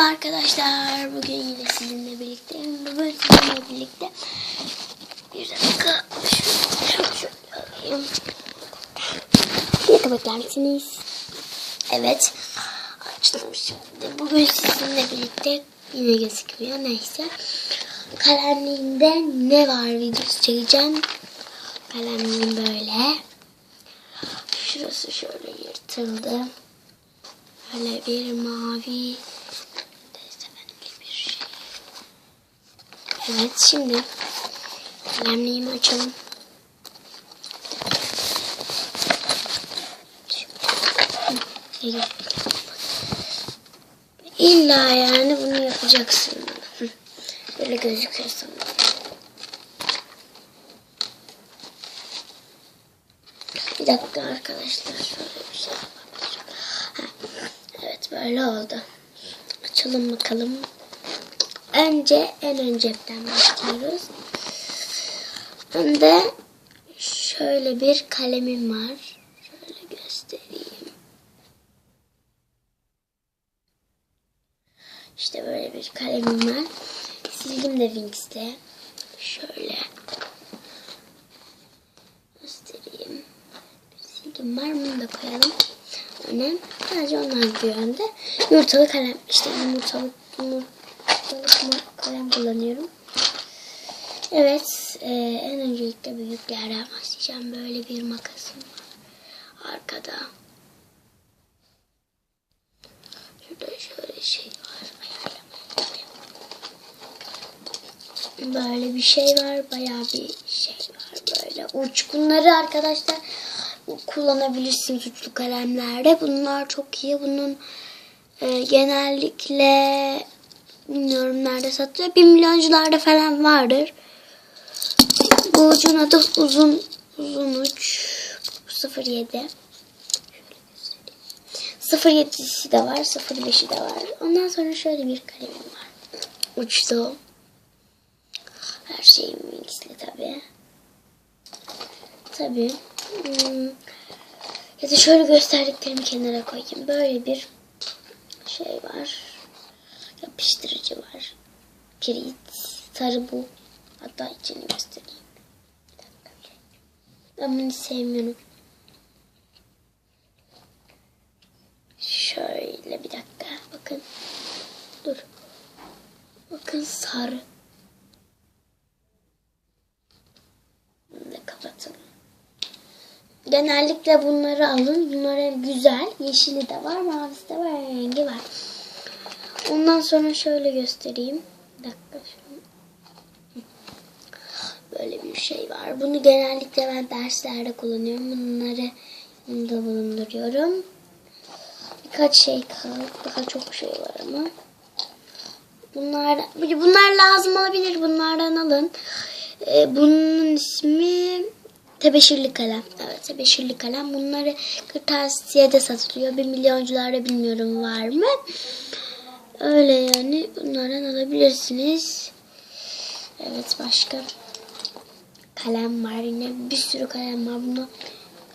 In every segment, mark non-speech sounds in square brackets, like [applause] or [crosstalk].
Arkadaşlar bugün yine sizinle birlikte bugün sizinle birlikte bir dakika şu, şöyle alayım. Bir misiniz? Evet açtım şimdi. Bugün sizinle birlikte yine gözükmüyor neyse. Kalemliğimde ne var videosu çekeceğim. Kalemliğim böyle. Şurası şöyle yırtıldı. Böyle bir mavi bir şey. Evet şimdi kalemliğimi açalım. İlla yani bunu yapacaksın. Böyle gözüküyor. Bir dakika arkadaşlar şöyle bir şey yapabilirim. Evet böyle oldu. Açalım bakalım. Önce en ön cepten başlıyoruz. Önde şöyle bir kalemim var. Şöyle göstereyim. İşte böyle bir kalemim var. Sildim de Winx'te. Şöyle göstereyim. Silgim var. Bunu da koyalım. Önem. Sadece onlar bir yönde. Yumurtalı kalem. İşte yumurtalı, yumurtalı kalem kullanıyorum. Evet. E, en öncelikle büyüklerden başlayacağım. Böyle bir makasım var. Arkada. Şurada şöyle şey var. Böyle bir şey var. Bayağı bir şey var. Böyle uç. Bunları arkadaşlar kullanabilirsiniz uçlu kalemlerde. Bunlar çok iyi. Bunun e, genellikle bilmiyorum nerede satılıyor. Bir milyoncularda falan vardır. Bu ucun adı uzun uzun uç 07. 07'si de var, 05'i de var. Ondan sonra şöyle bir kalemim var. Uçlu. Her şeyim Winx'li tabi. Tabi. Hmm. Ya da şöyle gösterdiklerimi kenara koyayım. Böyle bir şey var. Yapıştırıcı var. Kirit. Sarı bu. Hatta içini göstereyim. Ben bunu sevmiyorum. Şöyle bir dakika. Bakın. Dur. Bakın sarı. Bunu kapatalım. Genellikle bunları alın. Bunlar güzel. Yeşili de var, mavisi de var, rengi var. Ondan sonra şöyle göstereyim. Bir dakika. Böyle bir şey var. Bunu genellikle ben derslerde kullanıyorum. Bunları yanımda bulunduruyorum. Birkaç şey kaldı. Daha çok şey var ama. Bunlar, bunlar lazım olabilir. Bunlardan alın. Ee, bunun ismi tebeşirli kalem. Evet tebeşirli kalem. Bunları kırtasiyede satılıyor. Bir milyoncularda bilmiyorum var mı. Öyle yani. Bunlardan alabilirsiniz. Evet başka kalem var. Yine bir sürü kalem var. Bunu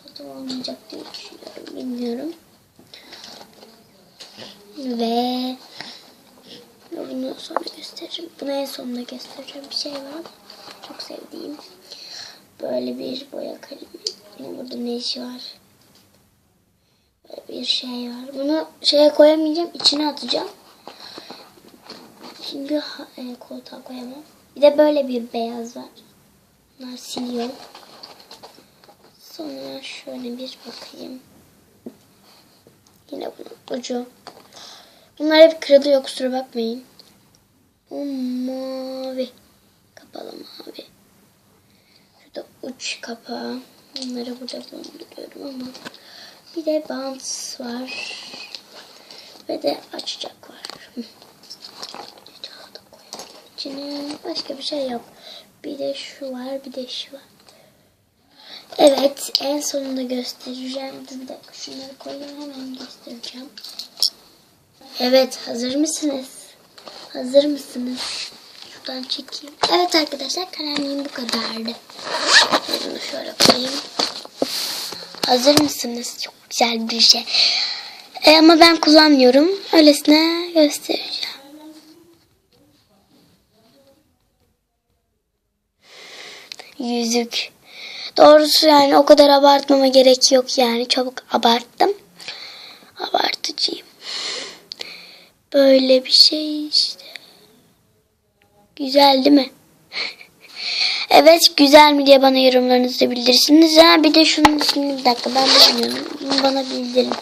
kötü olmayacak diye düşünüyorum. Bilmiyorum. Ve bunu sonra gösteririm. Bunu en sonunda göstereceğim bir şey var. Çok sevdiğim. Böyle bir boya kalemi. Burada ne işi var? Böyle bir şey var. Bunu şeye koyamayacağım. içine atacağım. Çünkü e, koltuğa koyamam. Bir de böyle bir beyaz var. Bunlar siliyor. Sonra şöyle bir bakayım. Yine bunun ucu. Bunlar hep kırılıyor kusura bakmayın. O mavi. Kapalı mavi. Şurada uç kapağı. Bunları burada bulunduruyorum ama. Bir de bant var. Ve de açacak var. İçine başka bir şey yok. Bir de şu var bir de şu var. Evet en sonunda göstereceğim. Dur bir dakika şunları koyayım hemen göstereceğim. Evet hazır mısınız? Hazır mısınız? Şuradan çekeyim. Evet arkadaşlar kalemliğim bu kadardı. Bunu şöyle koyayım. Hazır mısınız? Çok güzel bir şey. E, ama ben kullanmıyorum. Öylesine göstereceğim. Yüzük. Doğrusu yani o kadar abartmama gerek yok yani. Çabuk abarttım. Abartıcıyım. Böyle bir şey işte. Güzel değil mi? [laughs] evet güzel mi diye bana yorumlarınızı bildirirsiniz. Ha bir de şunun ismini bir dakika ben bilmiyorum. Bunu bana bildirin.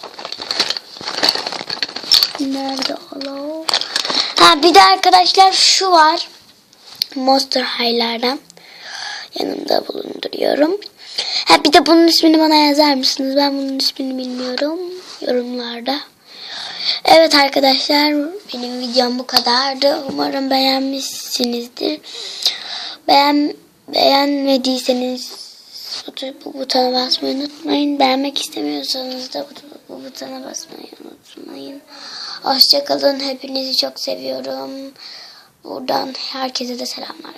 Nerede alo? Ha bir de arkadaşlar şu var. Monster High'lardan yanımda bulunduruyorum. Ha bir de bunun ismini bana yazar mısınız? Ben bunun ismini bilmiyorum. Yorumlarda. Evet arkadaşlar benim videom bu kadardı. Umarım beğenmişsinizdir. Beğen beğenmediyseniz bu, bu butona basmayı unutmayın. Beğenmek istemiyorsanız da bu, bu butona basmayı unutmayın. Hoşçakalın. Hepinizi çok seviyorum. Buradan herkese de selamlar.